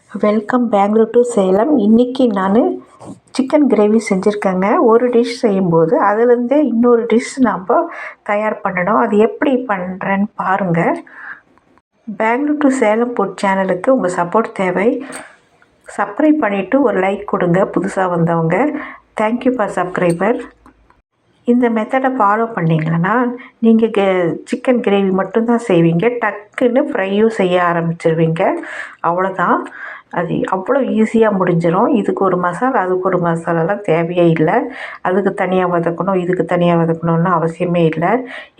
Welcome Bangalore to Salem. இன்றைக்கி நான் chicken gravy செஞ்சுருக்கேங்க. ஒரு டிஷ் செய்யும்போது அதுலேருந்தே இன்னொரு டிஷ் நம்ம தயார் பண்ணணும். அது எப்படி பண்ணுறேன்னு பாருங்கள் பெங்களூர் டு சேலம் ஃபுட் சேனலுக்கு உங்கள் சப்போர்ட் தேவை. சப்ஸ்கிரைப் பண்ணிவிட்டு ஒரு லைக் கொடுங்க. புதுசாக வந்தவங்க. தேங்க்யூ ஃபார் சப்ஸ்கிரைபர் இந்த மெத்தடை ஃபாலோ பண்ணிங்கன்னா நீங்கள் கே சிக்கன் கிரேவி மட்டும்தான் செய்வீங்க. டக்குன்னு ஃப்ரையும் செய்ய ஆரம்பிச்சிருவீங்க. அவ்வளோதான் அது அவ்வளோ ஈஸியாக முடிஞ்சிடும் இதுக்கு ஒரு மசாலா அதுக்கு ஒரு மசாலாலாம் தேவையே இல்லை. அதுக்கு தனியாக வதக்கணும் இதுக்கு தனியாக வதக்கணும்னு அவசியமே இல்லை.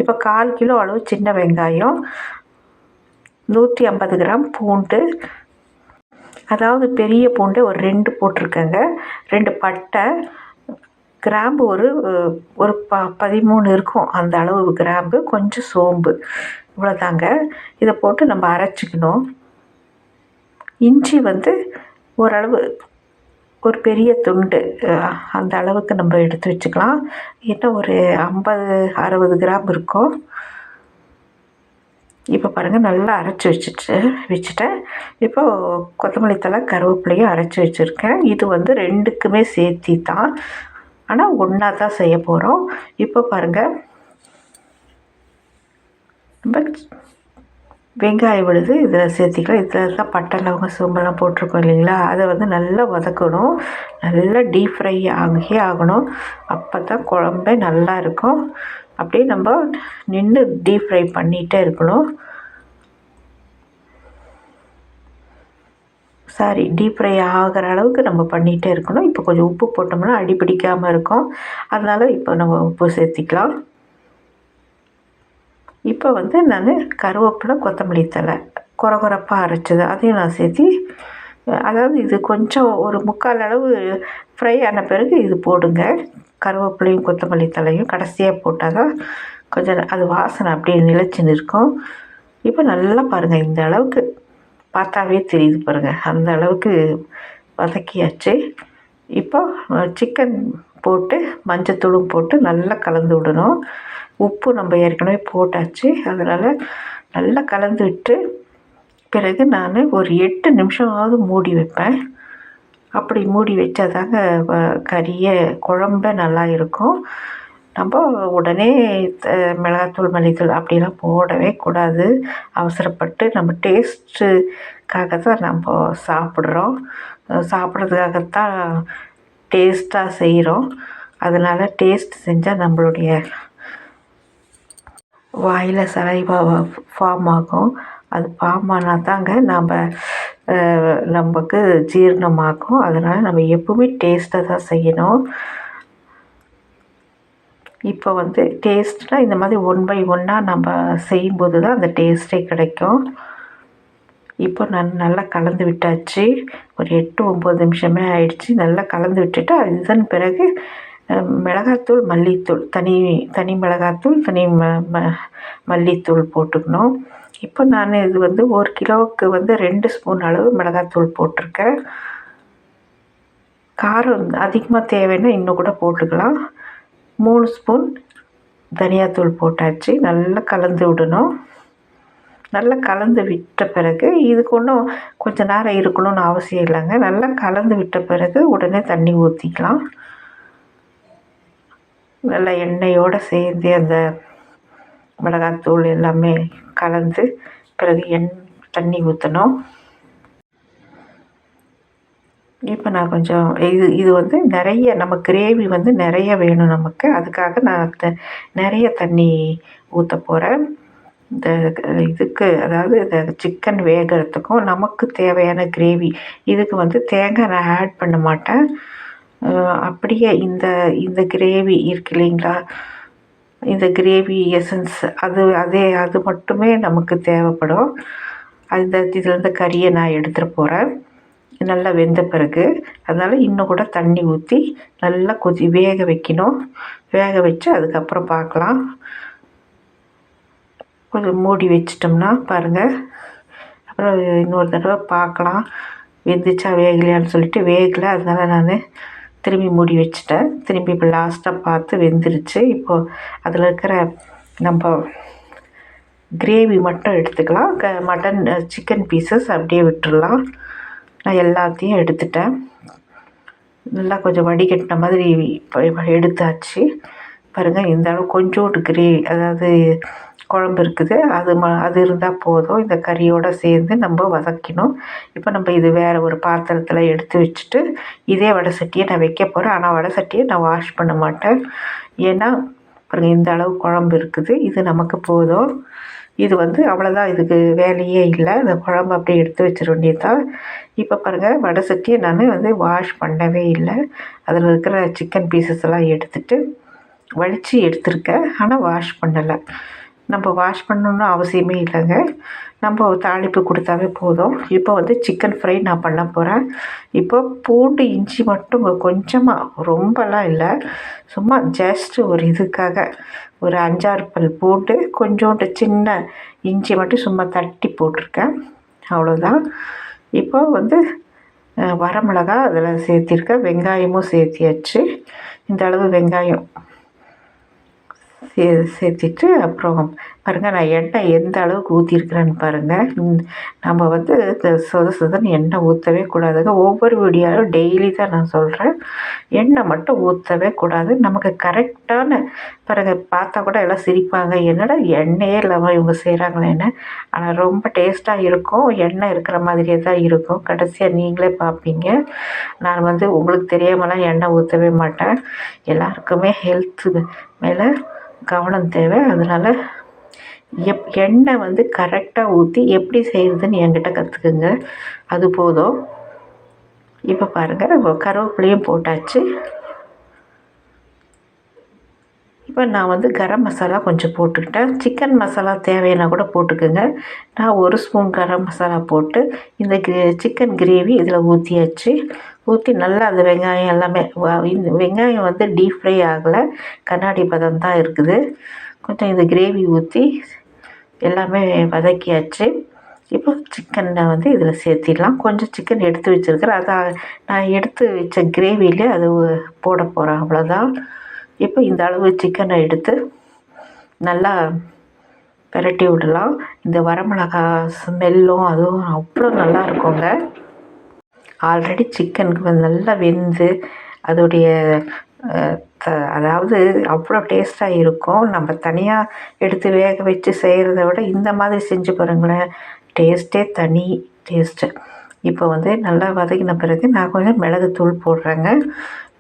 இப்போ கால் கிலோ அளவு சின்ன வெங்காயம் நூற்றி ஐம்பது கிராம் பூண்டு. அதாவது பெரிய பூண்டு ஒரு ரெண்டு போட்டிருக்கேங்க. ரெண்டு பட்டை கிராம்பு ஒரு ஒரு ப பதிமூணு இருக்கும். அந்த அளவு கிராம்பு கொஞ்சம் சோம்பு. இவ்வளோதாங்க இதை போட்டு நம்ம அரைச்சிக்கணும். இஞ்சி வந்து ஓரளவு ஒரு பெரிய துண்டு அந்த அளவுக்கு நம்ம எடுத்து வச்சுக்கலாம். இன்னும் ஒரு ஐம்பது அறுபது கிராம் இருக்கும். இப்போ பாருங்கள் நல்லா அரைச்சி வச்சுட்டு வச்சுட்டேன் இப்போது கொத்தமல்லி தலை கருவேப்பிலையும் அரைச்சி வச்சுருக்கேன். இது வந்து ரெண்டுக்குமே சேர்த்தி தான் ஆனால் ஒன்றா தான் செய்ய போகிறோம் இப்போ பாருங்கள் நம்ம வெங்காயம் விழுது இதில் சேர்த்திக்கலாம். இதில் தான் பட்டை லவங்க சோம்பெல்லாம் போட்டிருக்கோம் இல்லைங்களா? அதை வந்து நல்லா வதக்கணும். நல்லா டீப் ஃப்ரை ஆகியே ஆகணும். அப்போ தான் குழம்பே நல்லா இருக்கும். அப்படியே நம்ம நின்று டீப் ஃப்ரை பண்ணிகிட்டே இருக்கணும். சாரி டீப் ஃப்ரை ஆகிற அளவுக்கு நம்ம பண்ணிகிட்டே இருக்கணும். இப்போ கொஞ்சம் உப்பு போட்டோம்னா அடி பிடிக்காமல் இருக்கும். அதனால் இப்போ நம்ம உப்பு சேர்த்திக்கலாம். இப்போ வந்து நான் கருவேப்பிலை கொத்தமல்லி தழை குற குறப்பாக அரைச்சது. அதையும் நான் சேர்த்தி அதாவது இது கொஞ்சம் ஒரு முக்கால் அளவு ஃப்ரை ஆன பிறகு இது போடுங்க. கருவேப்பிலையும் கொத்தமல்லி தலையும் கடைசியாக போட்டால் தான் கொஞ்சம் அது வாசனை அப்படியே நிலச்சி நிற்கும். இப்போ நல்லா பாருங்கள் இந்த அளவுக்கு பார்த்தாவே தெரியுது பாருங்கள் அந்த அளவுக்கு வதக்கியாச்சு. இப்போ சிக்கன் போட்டு மஞ்சத்தூளும் போட்டு நல்லா கலந்து விடணும். உப்பு நம்ம ஏற்கனவே போட்டாச்சு. அதனால் நல்லா கலந்து விட்டு பிறகு நான் ஒரு எட்டு நிமிஷமாவது மூடி வைப்பேன். அப்படி மூடி வச்சாதாங்க கறியை குழம்ப நல்லா இருக்கும். நம்ம உடனே மிளகாத்தூள் மல்லித்தூள் அப்படிலாம் போடவே கூடாது. அவசரப்பட்டு நம்ம டேஸ்ட்டுக்காக தான் நம்ம சாப்பிட்றோம். சாப்பிட்றதுக்காகத்தான் டேஸ்ட்டாக செய்கிறோம். அதனால் டேஸ்ட் செஞ்சால் நம்மளுடைய வாயில் சலைவா ஃபார்ம் ஆகும். அது ஃபார்ம் ஆனால் தாங்க நம்ம நமக்கு ஜீரணமாகும். அதனால் நம்ம எப்பவுமே டேஸ்ட்டாக தான் செய்யணும். இப்போ வந்து டேஸ்ட்னால் இந்த மாதிரி ஒன் பை ஒன்னாக நம்ம செய்யும்போது தான் அந்த டேஸ்ட்டே கிடைக்கும். இப்போ நான் நல்லா கலந்து விட்டாச்சு. ஒரு எட்டு ஒம்பது நிமிஷமே ஆயிடுச்சு. நல்லா கலந்து விட்டுட்டு அதுதான் பிறகு மிளகாத்தூள் மல்லித்தூள் தனி தனி மிளகாத்தூள் தனி ம ம மல்லித்தூள் போட்டுக்கணும். இப்போ நான் இது வந்து ஒரு கிலோவுக்கு வந்து ரெண்டு ஸ்பூன் அளவு மிளகாத்தூள் போட்டிருக்கேன். காரம் அதிகமாக தேவைன்னா இன்னும் கூட போட்டுக்கலாம். மூணு ஸ்பூன் தனியாத்தூள் போட்டாச்சு. நல்லா கலந்து விடணும். நல்லா கலந்து விட்ட பிறகு இதுக்கு ஒன்றும் கொஞ்சம் நேரம் இருக்கணும்னு அவசியம் இல்லைங்க. நல்லா கலந்து விட்ட பிறகு உடனே தண்ணி ஊற்றிக்கலாம் நல்லா எண்ணெயோடு சேர்ந்து அந்த மிளகாத்தூள் எல்லாமே கலந்து பிறகு எண் தண்ணி ஊற்றணும் இப்போ நான் கொஞ்சம் இது இது வந்து நிறைய நம்ம கிரேவி வந்து நிறைய வேணும் நமக்கு. அதுக்காக நான் நிறைய தண்ணி ஊற்ற போகிறேன் இந்த இதுக்கு அதாவது இந்த சிக்கன் வேகிறதுக்கும் நமக்கு தேவையான கிரேவி. இதுக்கு வந்து தேங்காய் நான் ஆட் பண்ண மாட்டேன். அப்படியே இந்த இந்த கிரேவி இருக்கு இல்லைங்களா? இந்த கிரேவி எசன்ஸ் அது அதே அது மட்டுமே நமக்கு தேவைப்படும். அந்த இதுலேருந்து கறியை நான் எடுத்துகிட்டு போகிறேன் நல்லா வெந்த பிறகு அதனால் இன்னும் கூட தண்ணி ஊற்றி நல்லா கொதி வேக வைக்கணும். வேக வச்சு அதுக்கப்புறம் பார்க்கலாம். கொஞ்சம் மூடி வச்சிட்டோம்னா பாருங்கள் அப்புறம் இன்னொரு தடவை பார்க்கலாம். வெந்துச்சா வேகலையான்னு சொல்லிட்டு வேகலை. அதனால் நான் திரும்பி மூடி வச்சுட்டேன். திரும்பி இப்போ லாஸ்ட்டாக பார்த்து வெந்துருச்சு. இப்போது அதில் இருக்கிற நம்ம கிரேவி மட்டும் எடுத்துக்கலாம். க மட்டன் சிக்கன் பீசஸ் அப்படியே விட்டுடலாம் நான் எல்லாத்தையும் எடுத்துட்டேன். நல்லா கொஞ்சம் வடிகட்டின மாதிரி இப்போ எடுத்தாச்சு. பாருங்கள் இந்த அளவு கொஞ்சோண்டு கிரேவி அதாவது குழம்பு இருக்குது. அது ம அது இருந்தால் போதும். இந்த கறியோடு சேர்ந்து நம்ம வதக்கணும் இப்போ நம்ம இது வேறு ஒரு பாத்திரத்தில் எடுத்து வச்சுட்டு இதே வடை சட்டியை நான் வைக்க போகிறேன் ஆனால் வடை சட்டியை நான் வாஷ் பண்ண மாட்டேன். ஏன்னா பாருங்கள் இந்த அளவு குழம்பு இருக்குது. இது நமக்கு போதும். இது வந்து அவ்வளோதான் இதுக்கு வேலையே இல்லை. இந்த குழம்பு அப்படியே எடுத்து வச்சிட வேண்டியது தான் இப்போ பாருங்கள் வடை சட்டியை நான் வந்து வாஷ் பண்ணவே இல்லை. அதில் இருக்கிற சிக்கன் பீசஸ் எல்லாம் எடுத்துகிட்டு வலித்து எடுத்திருக்கேன். ஆனால் வாஷ் பண்ணலை. நம்ம வாஷ் பண்ணணுன்னு அவசியமே இல்லைங்க. நம்ம தாளிப்பு கொடுத்தாவே போதும். இப்போ வந்து சிக்கன் ஃப்ரை நான் பண்ண போகிறேன் இப்போ பூண்டு இஞ்சி மட்டும் கொஞ்சமாக ரொம்பலாம் இல்லை. சும்மா ஜஸ்ட் ஒரு இதுக்காக. ஒரு அஞ்சாறு பல் பூண்டு கொஞ்சோண்டு சின்ன இஞ்சி மட்டும் சும்மா தட்டி போட்டிருக்கேன். அவ்வளோதான். இப்போ வந்து வரமிளகா அதில் சேர்த்திருக்கேன். வெங்காயமும் சேர்த்தியாச்சு. இந்த அளவு வெங்காயம். சே சேர்த்திட்டு அப்புறம் பாருங்கள் நான் எண்ணெய் எந்த அளவுக்கு ஊற்றிருக்கிறேன்னு பாருங்கள் நம்ம வந்து சொத சொதன்னு எண்ணெய் ஊற்றவே கூடாதுங்க. ஒவ்வொரு வீடியோவும் டெய்லி தான் நான் சொல்கிறேன் எண்ணெய் மட்டும் ஊற்றவே கூடாது. நமக்கு கரெக்டான பாருங்கள் பார்த்தா கூட எல்லாம் சிரிப்பாங்க. என்னடா எண்ணெயே இல்லாமல் இவங்க செய்கிறாங்களேன்னு ஆனால் ரொம்ப டேஸ்ட்டாக இருக்கும். எண்ணெய் இருக்கிற மாதிரியே தான் இருக்கும். கடைசியாக நீங்களே பார்ப்பீங்க. நான் வந்து உங்களுக்கு தெரியாமலாம் எண்ணெய் ஊற்றவே மாட்டேன். எல்லாருக்குமே ஹெல்த்து மேலே கவனம் தேவை. அதனால் எப் எண்ணெய் வந்து கரெக்டாக ஊற்றி எப்படி செய்கிறதுன்னு என்கிட்ட கற்றுக்குங்க அது போதும். இப்போ பாருங்கள் கருவேப்பிலையும் போட்டாச்சு. இப்போ நான் வந்து கரம் மசாலா கொஞ்சம் போட்டுக்கிட்டேன். சிக்கன் மசாலா தேவைன்னா கூட போட்டுக்கோங்க. நான் ஒரு ஸ்பூன் கரம் மசாலா போட்டு இந்த சிக்கன் கிரேவி இதில் ஊற்றியாச்சு ஊற்றி நல்லா அந்த வெங்காயம் எல்லாமே இந்த வெங்காயம் வந்து டீப் ஃப்ரை ஆகலை. கண்ணாடி பதம் தான் இருக்குது. கொஞ்சம் இந்த கிரேவி ஊற்றி எல்லாமே வதக்கியாச்சு. இப்போ சிக்கனை வந்து இதில் சேர்த்திடலாம். கொஞ்சம் சிக்கன் எடுத்து வச்சுருக்கிறேன். அதை நான் எடுத்து வச்ச கிரேவிலே அது போட போகிறேன் அவ்வளோதான் இப்போ இந்த அளவு சிக்கனை எடுத்து நல்லா பெரட்டி விடலாம். இந்த வரமிளகா ஸ்மெல்லும் அதுவும் அவ்வளோ நல்லா இருக்குங்க. ஆல்ரெடி சிக்கனுக்கு வந்து நல்லா வெந்து அதோடைய த அதாவது அவ்வளோ டேஸ்ட்டாக இருக்கும். நம்ம தனியாக எடுத்து வேக வச்சு செய்கிறத விட இந்த மாதிரி செஞ்சு பாருங்களேன் டேஸ்ட்டே தனி டேஸ்ட்டு இப்போ வந்து நல்லா வதக்கின பிறகு நான் கொஞ்சம் மிளகுத்தூள் போடுறேங்க.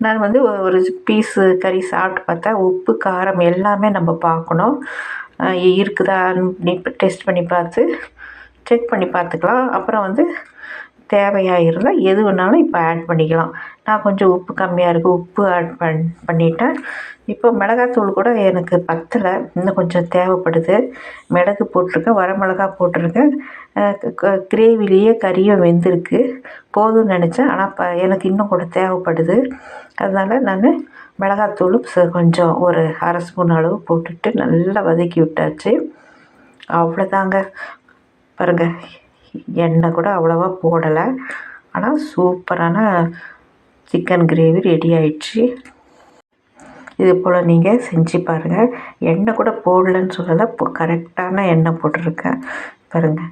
நான் வந்து ஒரு பீஸு கறி சாப்பிட்டு பார்த்தா உப்பு காரம் எல்லாமே நம்ம பார்க்கணும். இருக்குதான்னு டெஸ்ட் பண்ணி பார்த்து செக் பண்ணி பார்த்துக்கலாம். அப்புறம் வந்து தேவையாக இருந்தால் எது வேணாலும் இப்போ ஆட் பண்ணிக்கலாம். நான் கொஞ்சம் உப்பு கம்மியாக இருக்குது உப்பு ஆட் பண் பண்ணிட்டேன். இப்போ மிளகாத்தூள் கூட எனக்கு பத்தலை இன்னும் கொஞ்சம் தேவைப்படுது. மிளகு போட்டிருக்கேன் வரமிளகா போட்டிருக்கேன். கிரேவிலேயே கறியும் வெந்திருக்கு. போதும்னு நினச்சேன் ஆனால் ப எனக்கு இன்னும் கூட தேவைப்படுது. அதனால் நான் மிளகாத்தூளும் கொஞ்சம் ஒரு அரை ஸ்பூன் அளவு போட்டுட்டு நல்லா வதக்கி விட்டாச்சு. அவ்வளோதாங்க. பாருங்கள் எண்ணெய் கூட அவ்வளோவா போடலை. ஆனால் சூப்பரான சிக்கன் கிரேவி ரெடி ஆயிடுச்சு. இது போல் நீங்கள் செஞ்சு பாருங்கள் எண்ணெய் கூட போடலன்னு சொல்லலை இப்போ கரெக்டான எண்ணெய் போட்டிருக்கேன் பாருங்கள்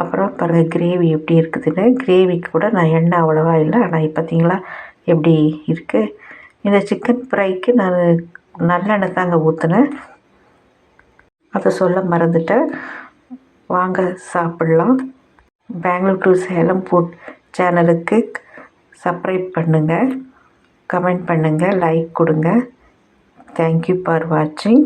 அப்புறம் பாருங்கள் கிரேவி எப்படி இருக்குதுன்னு. கிரேவிக்கு கூட நான் எண்ணெய் அவ்வளோவா இல்லை. ஆனால் பார்த்தீங்களா எப்படி இருக்குது இந்த சிக்கன் ஃப்ரைக்கு நான் நல்லெண்ணெய் தாங்க ஊற்றினேன் அதை சொல்ல மறந்துட்டேன். வாங்க சாப்பிட்லாம். பெங்களூர் டு சேலம் ஃபுட் சேனலுக்கு சப்ஸ்கிரைப் பண்ணுங்கள் கமெண்ட் பண்ணுங்கள் லைக் கொடுங்க. தேங்க்யூ ஃபார் வாட்சிங்